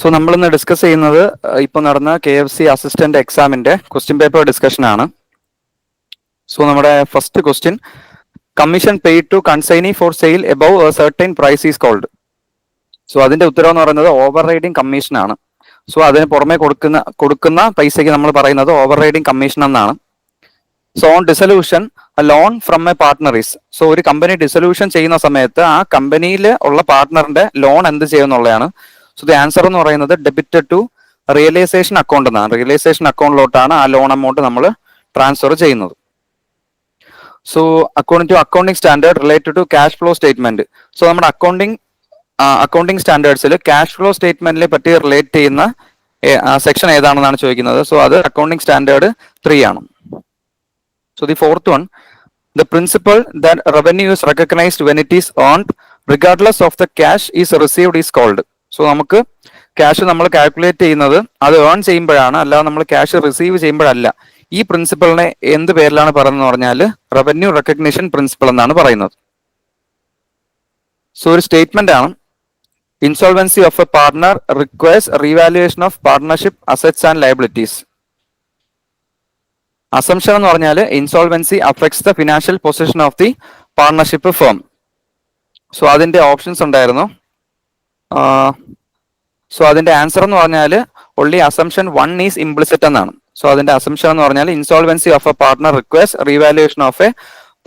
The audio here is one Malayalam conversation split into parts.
സോ നമ്മൾ ഇന്ന് ഡിസ്കസ് ചെയ്യുന്നത് ഇപ്പൊ നടന്ന കെ എഫ് സി അസിസ്റ്റന്റ് എക്സാമിന്റെ ക്വസ്റ്റ്യൻ പേപ്പർ ഡിസ്കഷൻ ആണ്. സോ നമ്മുടെ first question commission paid to consignee for sale above certain price is called so അതിന്റെ ഉത്തരവ് എന്ന് പറയുന്നത് ഓവർ റൈഡിംഗ് കമ്മീഷൻ ആണ്. സോ അതിന് പുറമെ കൊടുക്കുന്ന കൊടുക്കുന്ന പൈസയ്ക്ക് നമ്മൾ പറയുന്നത് ഓവർ റൈഡിംഗ് കമ്മീഷൻ എന്നാണ് so on dissolution loan from a partners so ഒരു കമ്പനി ഡിസൊല്യൂഷൻ ചെയ്യുന്ന സമയത്ത് ആ കമ്പനിയിൽ ഉള്ള പാർട്ട്ണറിന്റെ ലോൺ എന്ത് ചെയ്യുന്നുള്ളതാണ്. സോ ദി ആൻസർ എന്ന് പറയുന്നത് ഡെബിറ്റഡ് ടു റിയലൈസേഷൻ അക്കൗണ്ട് എന്നാണ്. റിയലൈസേഷൻ അക്കൗണ്ടിലോട്ടാണ് ആ ലോൺ എമൗണ്ട് നമ്മൾ ട്രാൻസ്ഫർ ചെയ്യുന്നത്. So according to accounting standard related to cash flow statement so നമ്മുടെ അക്കൗണ്ടിംഗ് അക്കൗണ്ടിംഗ് സ്റ്റാൻഡേർഡ്സിൽ ക്യാഷ് ഫ്ലോ സ്റ്റേറ്റ്മെന്റിനെ പറ്റി റിലേറ്റ് ചെയ്യുന്ന സെക്ഷൻ ഏതാണെന്നാണ് ചോദിക്കുന്നത്. സോ അത് അക്കൗണ്ടിംഗ് സ്റ്റാൻഡേർഡ് ത്രീ ആണ്. So the fourth one the principle that revenue is recognised when it is earned regardless of the cash is received is called so നമുക്ക് ക്യാഷ് നമ്മൾ കാൽക്കുലേറ്റ് ചെയ്യുന്നത് അത് ഏൺ ചെയ്യുമ്പോഴാണ് അല്ലാതെ നമ്മൾ ക്യാഷ് റിസീവ് ചെയ്യുമ്പോഴല്ല. ഈ പ്രിൻസിപ്പളിനെ എന്ത് പേരിലാണ് പറയുന്നത് പറഞ്ഞാൽ റവന്യൂ റെക്കഗ്നിഷൻ പ്രിൻസിപ്പൾ എന്നാണ് പറയുന്നത്. സോ ഒരു സ്റ്റേറ്റ്മെന്റ് ആണ്. Insolvency of a partner requires revaluation of partnership assets and liabilities assumption എന്ന് പറഞ്ഞാൽ insolvency affects the financial position of the partnership firm so അതിന്റെ ഓപ്ഷൻസ് ഉണ്ടായിരുന്നു. സോ അതിന്റെ ആൻസർ എന്ന് പറഞ്ഞാൽ only assumption one is implicit എന്നാണ്. സോ അതിന്റെ അസംഷൻ എന്ന് പറഞ്ഞാൽ insolvency of a partner request revaluation of a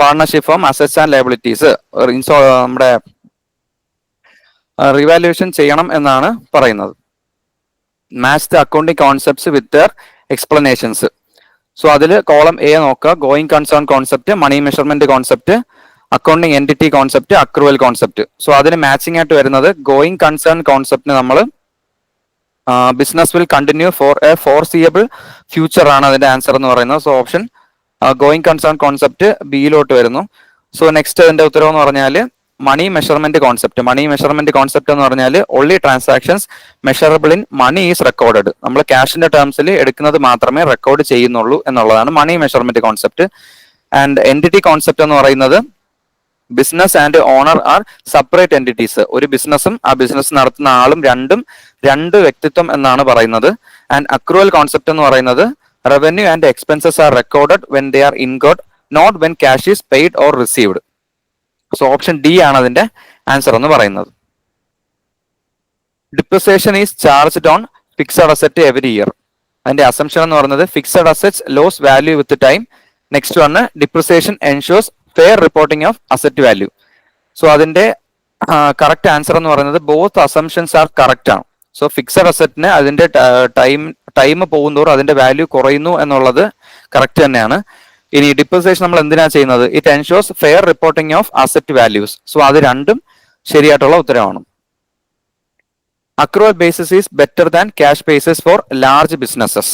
partnership form assets and liabilities ഇൻസോ നമ്മുടെ റിവാലുവേഷൻ ചെയ്യണം എന്നാണ് പറയുന്നത്. Match the accounting concepts with explanations so അതിൽ കോളം എ നോക്കുക going concern concept money measurement concept accounting entity concept accrual concept so അതിന് മാച്ചിങ് ആയിട്ട് വരുന്നത് ഗോയിങ് കൺസേൺ കോൺസെപ്റ്റിന് നമ്മൾ business will continue for a for foreseeable future ആണ് അതിന്റെ ആൻസർ എന്ന് പറയുന്നത്. So option going concern concept ബിയിലോട്ട് വരുന്നു. സോ നെക്സ്റ്റ് അതിന്റെ ഉത്തരവ് എന്ന് പറഞ്ഞാൽ money measurement concept money measurement concept എന്ന് പറഞ്ഞാൽ only transactions measurable in money is recorded നമ്മൾ ക്യാഷിന്റെ ടേംസിൽ എടുക്കുന്നത് മാത്രമേ റെക്കോർഡ് ചെയ്യുന്നുള്ളൂ എന്നുള്ളതാണ് money measurement concept and entity concept എന്ന് പറയുന്നത് business and owner are separate entities ഒരു ബിസിനസ്സും ആ ബിസിനസ് നടത്തുന്ന ആളും രണ്ടും രണ്ട് വ്യക്തിത്വം എന്നാണ് പറയുന്നത്. ആൻഡ് അക്രുവൽ കോൺസെപ്റ്റ് എന്ന് പറയുന്നത് revenue and expenses are recorded when they are incurred not when cash is paid or received so option D ആണ് അതിന്റെ ആൻസർ എന്ന് പറയുന്നത്. Depreciation is charged on fixed asset every year അതിന്റെ അസംഷൻ എന്ന് പറയുന്നത് fixed assets lose value with time next one depreciation ensures fair reporting of asset value so അതിന്റെ കറക്റ്റ് ആൻസർ എന്ന് പറയുന്നത് ബോത്ത് അസംഷൻസ് ആർ കറക്റ്റ് ആണ്. സോ ഫിക്സഡ് അസറ്റിന് അതിന്റെ ടൈം ടൈം പോകുന്നതോറും അതിന്റെ വാല്യൂ കുറയുന്നു എന്നുള്ളത് കറക്റ്റ് തന്നെയാണ്. ഇനി ഡിപ്രിസിയേഷൻ നമ്മൾ എന്തിനാ ചെയ്യുന്നത്? It ensures fair reporting of asset values so അത് രണ്ടും ശരിയായിട്ടുള്ള ഉത്തരവാണ് accrual basis is better than cash basis for large businesses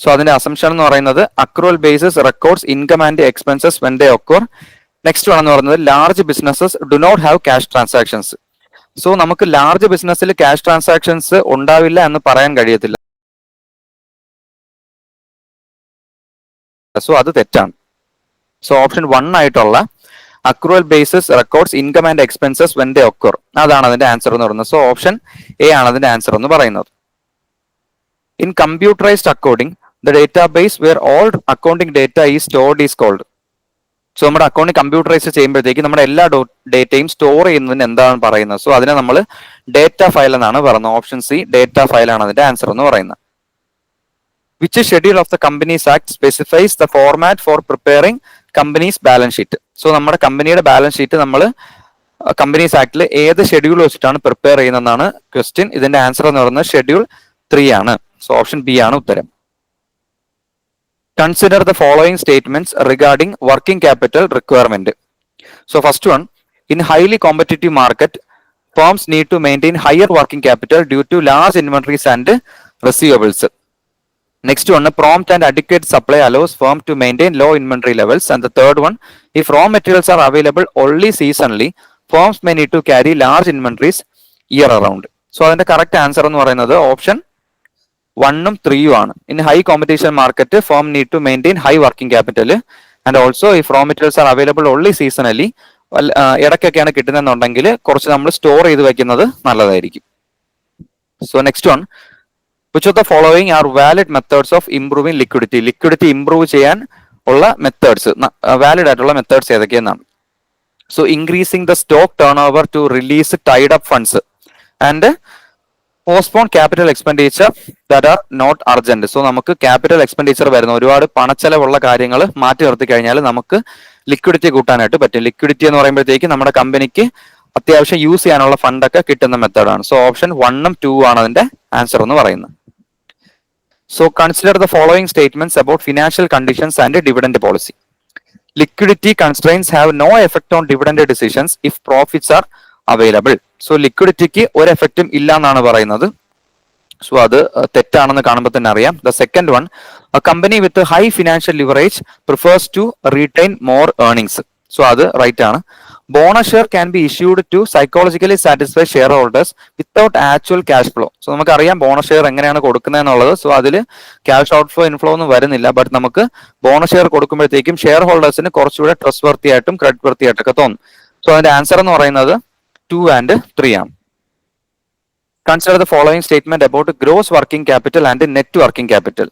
so അതിന്റെ അസംഷൻ എന്ന് പറയുന്നത് accrual basis records income and expenses when they occur next one എന്ന് പറയുന്നത് large businesses do not have cash transactions so നമുക്ക് ലാർജ് ബിസിനസ്സിൽ ക്യാഷ് ട്രാൻസാക്ഷൻസ് ഉണ്ടാവില്ല എന്ന് പറയാൻ കഴിയത്തില്ല. സോ അത് തെറ്റാണ്. സോ ഓപ്ഷൻ വൺ ആയിട്ടുള്ള accrual basis records income and expenses when they occur അതാണ് അതിന്റെ ആൻസർ എന്ന് പറയുന്നത്. സോ ഓപ്ഷൻ എ ആണ് അതിന്റെ ആൻസർ എന്ന് പറയുന്നത്. In computerised accounting the database where all accounting data is stored is called so നമ്മുടെ അക്കൗണ്ട് കമ്പ്യൂട്ടറൈസ് ചെയ്യുമ്പോഴത്തേക്ക് നമ്മുടെ എല്ലാ ഡേറ്റയും സ്റ്റോർ ചെയ്യുന്നതിന് എന്താണ് പറയുന്നത്? സോ അതിനെ നമ്മൾ ഡേറ്റ ഫയൽ എന്നാണ് പറയുന്നത്. ഓപ്ഷൻ സി ഡേറ്റ ഫയൽ ആണ് അതിന്റെ ആൻസർ എന്ന് പറയുന്നത്. Which schedule of the companies act specifies the format for preparing companies balance sheet so നമ്മുടെ കമ്പനിയുടെ ബാലൻസ് ഷീറ്റ് നമ്മൾ കമ്പനീസ് ആക്ടിൽ ഏത് ഷെഡ്യൂൾ വെച്ചിട്ടാണ് പ്രിപ്പയർ ചെയ്യുന്നതെന്നാണ് ക്വസ്റ്റ്യൻ ഇതിന്റെ ആൻസർ എന്ന് പറയുന്നത് ഷെഡ്യൂൾ ത്രീ ആണ്. സോ ഓപ്ഷൻ ബി ആണ് ഉത്തരം. Consider the following statements regarding working capital requirement. So first one, in highly competitive market, firms need to maintain higher working capital due to large inventories and receivables. Next one, prompt and adequate supply allows firm to maintain low inventory levels. And the third one, if raw materials are available only seasonally, firms may need to carry large inventories year around. So അതിന്റെ കറക്റ്റ് ആൻസർ എന്ന് പറയുന്നത് ഓപ്ഷൻ വണ്ണും ത്രീയും ആണ്. In high competition market firm need to maintain high working capital and also ഈ raw materials are available only seasonally ഇടയ്ക്കൊക്കെയാണ് കിട്ടുന്നതെന്നുണ്ടെങ്കിൽ കുറച്ച് നമ്മൾ സ്റ്റോർ ചെയ്ത് വെക്കുന്നത് നല്ലതായിരിക്കും. So next one which of the following are valid methods of improving liquidity liquidity improve ചെയ്യാൻ ഉള്ള മെത്തേഡ്സ് വാലിഡ് ആയിട്ടുള്ള methods ഏതൊക്കെയെന്നാണ്. So increasing the stock turnover to release tied up funds and postpone capital expenditure that are not urgent so നമുക്ക് ക്യാപിറ്റൽ എക്സ്പെൻഡിച്ചർ വരുന്ന ഒരുപാട് പണച്ചെലവുള്ള കാര്യങ്ങൾ മാറ്റി നിർത്തി കഴിഞ്ഞാൽ നമുക്ക് ലിക്വിഡിറ്റി കൂട്ടാനായിട്ട് പറ്റും. ലിക്വിഡിറ്റി എന്ന് പറയുമ്പോഴത്തേക്ക് നമ്മുടെ കമ്പനിക്ക് അത്യാവശ്യം യൂസ് ചെയ്യാനുള്ള ഫണ്ടൊക്കെ കിട്ടുന്ന മെത്തേഡാണ് സോ ഓപ്ഷൻ വണ്ണും ടു ആണ് അതിന്റെ ആൻസർ എന്ന് പറയുന്നത്. So consider the following statements about financial conditions and dividend policy liquidity constraints have no effect on dividend decisions if profits are available so ലിക്വിഡിറ്റിക്ക് ഒരു എഫക്റ്റും ഇല്ല എന്നാണ് പറയുന്നത്. സോ അത് തെറ്റാണെന്ന് കാണുമ്പോൾ തന്നെ അറിയാം. The second one a company with high financial leverage prefers to retain more earnings so അത് റൈറ്റ് ആണ്. Bonus share can be issued to psychologically satisfy shareholders without actual cash flow so നമുക്ക് അറിയാം ബോണസ് ഷെയർ എങ്ങനെയാണ് കൊടുക്കുന്നത് എന്നുള്ളത് സോ അതിൽ ക്യാഷ് ഔട്ട് ഫ്ലോ ഇൻഫ്ലോ ഒന്നും വരുന്നില്ല. ബട്ട് നമുക്ക് ബോണസ് ഷെയർ കൊടുക്കുമ്പോഴത്തേക്കും ഷെയർ ഹോൾഡേഴ്സിന് കുറച്ചുകൂടെ ട്രസ്റ്റ് വർത്തിയായിട്ടും ക്രെഡിറ്റ് വർത്തിയായിട്ടൊക്കെ തോന്നും. സോ അതിന്റെ ആൻസർ എന്ന് പറയുന്നത് ടു ആൻഡ് ത്രീ ആണ് consider the following statement about gross working capital and net working capital.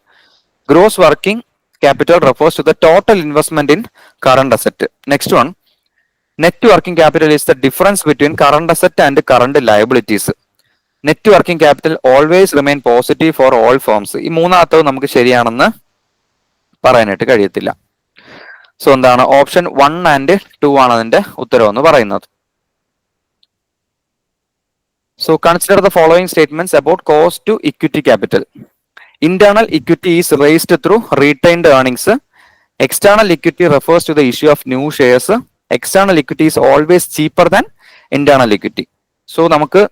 Gross working capital refers to the total investment in current asset next one net working capital is the difference between current asset and current liabilities net working capital always remain positive for all firms ഈ മൂന്നാമത്തത് നമുക്ക് ശരിയാണെന്ന് പറയാനായിട്ട് കഴിയത്തില്ല സോ എന്താണ് ഓപ്ഷൻ വൺ ആൻഡ് ടു ആണ് അതിന്റെ ഉത്തരം എന്ന് പറയുന്നത് so consider the following statements about cost to equity capital internal equity is raised through retained earnings. External equity refers to the issue of new shares. External equity is always cheaper than internal equity. So നമുക്ക്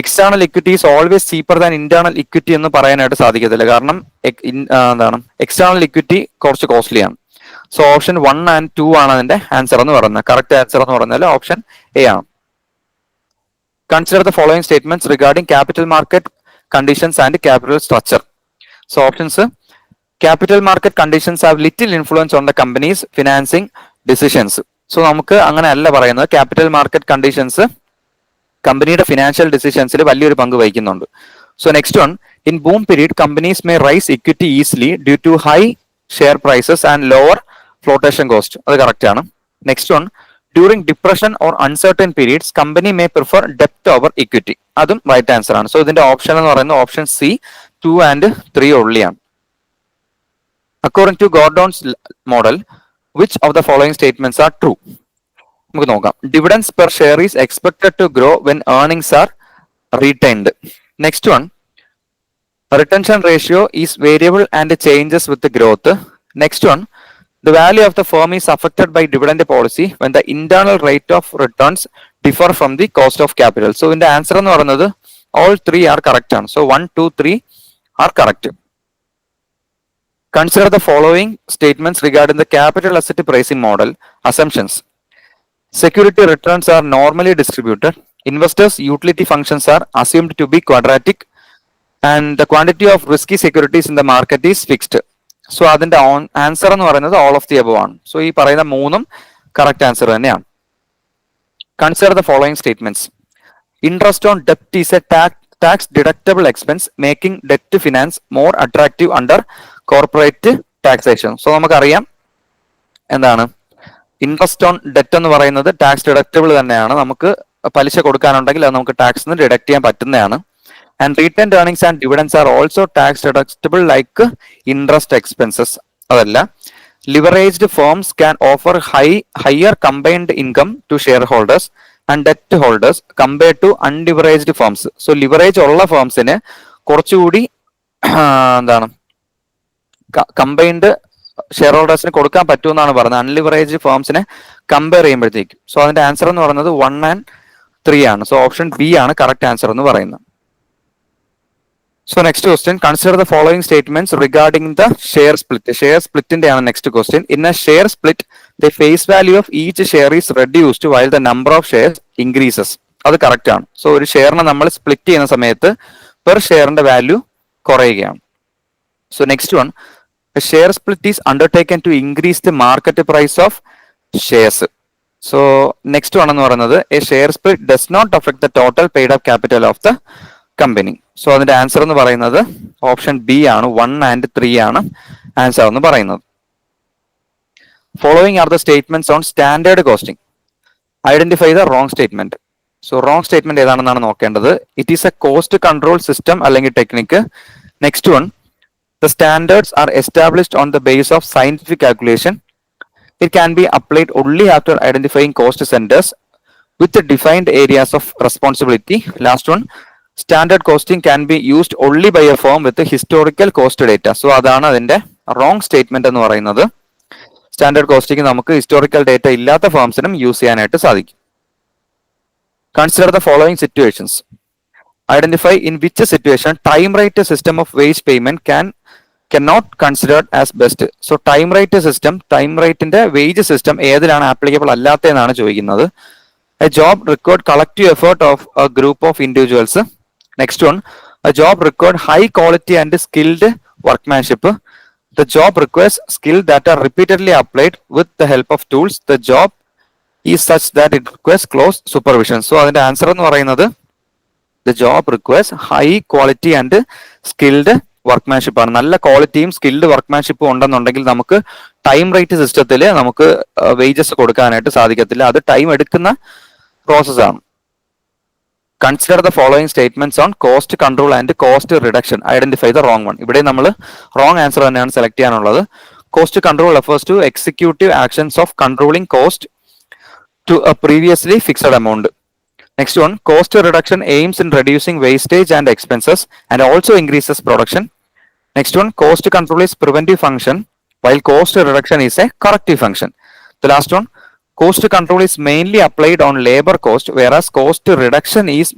external equity is always cheaper than internal equity എന്ന് പറയാനായിട്ട് സാധിക്കത്തില്ല. കാരണം എന്താണ് എക്സ്റ്റേണൽ ഇക്വിറ്റി കുറച്ച് കോസ്റ്റ്ലി ആണ്. So option one and two ആണ് അതിന്റെ ആൻസർ എന്ന് പറയുന്നത്. കറക്റ്റ് ആൻസർ എന്ന് പറഞ്ഞാൽ ഓപ്ഷൻ എ ആണ്. Consider the following statements regarding capital market conditions and capital structure so options capital market conditions have little influence on the companies financing decisions so നമുക്ക് അങ്ങനെ അല്ല പറയുന്നത്. ക്യാപിറ്റൽ മാർക്കറ്റ് കണ്ടീഷൻസ് കമ്പനിയുടെ ഫിനാൻഷ്യൽ ഡിസിഷൻസിൽ വലിയൊരു പങ്ക് വഹിക്കുന്നുണ്ട്. So next one in boom period companies may raise equity easily due to high share prices and lower flotation cost അത് കറക്റ്റ് ആണ്. Next one during depression or uncertain periods company may prefer ഡെപ്റ്റ് over equity അതും റൈറ്റ് ആൻസർ ആണ്. സോ ഇതിന്റെ ഓപ്ഷൻ എന്ന് പറയുന്നത് option C two and three ഓൺലിയാണ് according to Gordon's model which of the following statements are true നമുക്ക് നോക്കാം. Dividends per share is expected to grow when earnings are retained next one retention ratio is variable and changes with growth next one the value of the firm is affected by dividend policy when the internal rate of returns differ from the cost of capital. So, in the answer എന്ന് പറയുന്നത് all three are correct ആണ്. So, one, two, three are correct. Consider the following statements regarding the capital asset pricing model assumptions. Security returns are normally distributed. Investors' utility functions are assumed to be quadratic and the quantity of risky securities in the market is fixed. So അതിന്റെ ഓൺ ആൻസർ എന്ന് പറയുന്നത് ഓൾ ഓഫ് ദി അബവ് ആണ്. സോ ഈ പറയുന്ന മൂന്നും കറക്റ്റ് ആൻസർ തന്നെയാണ്. Consider the following statements interest on ഡെപ്റ്റ് is a tax deductible expense making debt finance more attractive under corporate taxation so നമുക്കറിയാം എന്താണ്? ഇൻട്രസ്റ്റ് ഓൺ ഡെറ്റ് എന്ന് പറയുന്നത് ടാക്സ് ഡിഡക്റ്റബിൾ തന്നെയാണ്. നമുക്ക് പലിശ കൊടുക്കാനുണ്ടെങ്കിൽ അത് നമുക്ക് ടാക്സ് ഡിഡക്ട് ചെയ്യാൻ പറ്റുന്നതാണ്. And retained earnings and dividends are also tax deductible like interest expenses adalla leveraged firms can offer high higher combined income to shareholders and debt holders compared to unleveraged firms so leverage ഉള്ള ഫേംസിന് കുറച്ചുകൂടി എന്താണ് കമ്പൈൻഡ് ഷെയർ ഹോൾഡേഴ്സിന് കൊടുക്കാൻ പറ്റുമെന്നാണ് പറഞ്ഞത് അൺലിവറേജ് ഫേംസിനെ കമ്പയർ ചെയ്യുമ്പോഴത്തേക്കും സോ അതിന്റെ ആൻസർ എന്ന് പറയുന്നത് വൺ ആൻഡ് ത്രീ ആണ് സോ ഓപ്ഷൻ ബി ആണ് കറക്റ്റ് ആൻസർ എന്ന് പറയുന്നത് Next question, consider the following statements regarding the share split. Share split in the next question. In a share split, the face value of each share is reduced while the number of shares increases. അത് കറക്റ്റ് ആണ് സോ ഒരു ഷെയറിനെ നമ്മൾ സ്പ്ലിറ്റ് ചെയ്യുന്ന സമയത്ത് പെർ ഷെയറിന്റെ വാല്യൂ കുറയുകയാണ് so next one share split is undertaken to increase the market price of shares so next one എന്ന് പറയുന്നത് a share split does not affect the total paid off capital of the company so അതിന്റെ ആൻസർ എന്ന് പറയുന്നത് ഓപ്ഷൻ ബി ആണ് വൺ ആൻഡ് ത്രീ ആണ് ആൻസർ എന്ന് പറയുന്നത്. Following are the statements on standard costing identify the wrong statement so wrong statement ഏതാണെന്നാണ് നോക്കേണ്ടത്? It is a cost control system അല്ലെങ്കിൽ technique next one the standards are established on the base of scientific calculation it can be applied only after identifying cost centres with defined areas of responsibility last one standard costing can be used only by a firm with historical cost data so അതാണ് അതിന്റെ റോങ് സ്റ്റേറ്റ്മെന്റ് എന്ന് പറയുന്നത്. സ്റ്റാൻഡേർഡ് കോസ്റ്റിംഗ് നമുക്ക് ഹിസ്റ്റോറിക്കൽ ഡേറ്റ ഇല്ലാത്ത ഫോംസിനും യൂസ് ചെയ്യാനായിട്ട് സാധിക്കും. Consider the following situations identify in which situation time rate system of wage payment can cannot not considered as best so time rate system time റൈറ്റിന്റെ wage system ഏതിലാണ് ആപ്ലിക്കബിൾ അല്ലാത്തതെന്നാണ് ചോദിക്കുന്നത്. A job required collective effort of a group of individuals next one job required high quality and skilled workmanship the job requires skill that are repeatedly applied with the help of tools the job is such that it requires close supervision. So അതിന്റെ ആൻസർ എന്ന് പറയുന്നത് the job requires high quality and skilled workmanship ആണ്. നല്ല ക്വാളിറ്റിയും സ്കിൽഡ് വർക്ക്മാൻഷിപ്പും ഉണ്ടെന്നുണ്ടെങ്കിൽ നമുക്ക് ടൈം റേറ്റ് സിസ്റ്റത്തിൽ നമുക്ക് വേജസ് കൊടുക്കാനായിട്ട് സാധിക്കത്തില്ല. അത് ടൈം എടുക്കുന്ന പ്രോസസ്സാണ് consider the following statements on cost control and cost reduction identify the wrong one ഇവിടെ നമ്മൾ റോങ് ആൻസർ തന്നെയാണ് സെലക്ട് ചെയ്യാനുള്ളത്. Cost control refers to executive actions of controlling cost to a previously fixed amount next one cost reduction aims in reducing wastage and expenses and also increases production next one cost control is preventive function while cost reduction is a corrective function the last one cost control is mainly applied on labor cost whereas cost reduction is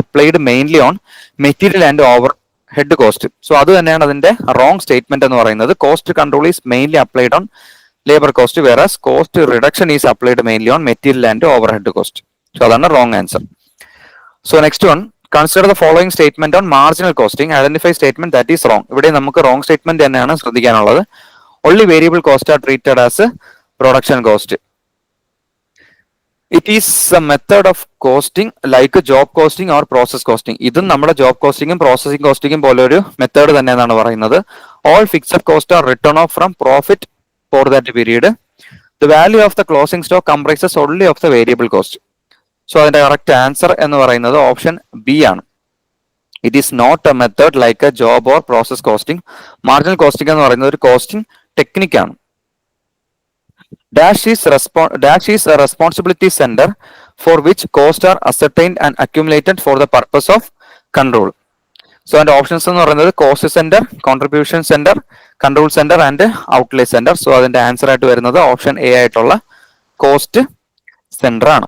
applied applied mainly on material and overhead cost so അത് തന്നെയാണ് അതിന്റെ റോങ് സ്റ്റേറ്റ്മെന്റ് എന്ന് പറയുന്നത്. Cost control is mainly applied on labour cost whereas cost reduction is applied mainly on material and overhead cost so അതാണ് wrong answer so next one consider the following statement on marginal costing identify statement that is wrong ഇവിടെ നമുക്ക് റോങ് സ്റ്റേറ്റ്മെന്റ് തന്നെയാണ് ശ്രദ്ധിക്കാനുള്ളത്. Only variable cost are treated as production cost it is a method of costing like job costing or process costing ഇതും നമ്മുടെ ജോബ് കോസ്റ്റിംഗും പ്രോസസിംഗ് കോസ്റ്റിംഗും പോലെ ഒരു മെത്തേഡ് തന്നെ എന്നാണ് പറയുന്നത്. All fixed cost are return of from profit for that period the value of the closing stock comprises only of the variable cost so അതിന്റെ കറക്റ്റ് ആൻസർ എന്ന് പറയുന്നത് ഓപ്ഷൻ ബി ആണ്. It is not a method like a job or process costing marginal costing എന്ന് പറയുന്നത് ഒരു കോസ്റ്റിംഗ് ടെക്നിക്കാണ് Dash is, respon Dash is a responsibility center for which costs are ascertained and accumulated for the purpose of control. So, and options cost centre center, centre center, centre and outlay centre so അതിന്റെ ആൻസർ ആയിട്ട് വരുന്നത് ഓപ്ഷൻ എ ആയിട്ടുള്ള കോസ്റ്റ് സെന്റർ ആണ്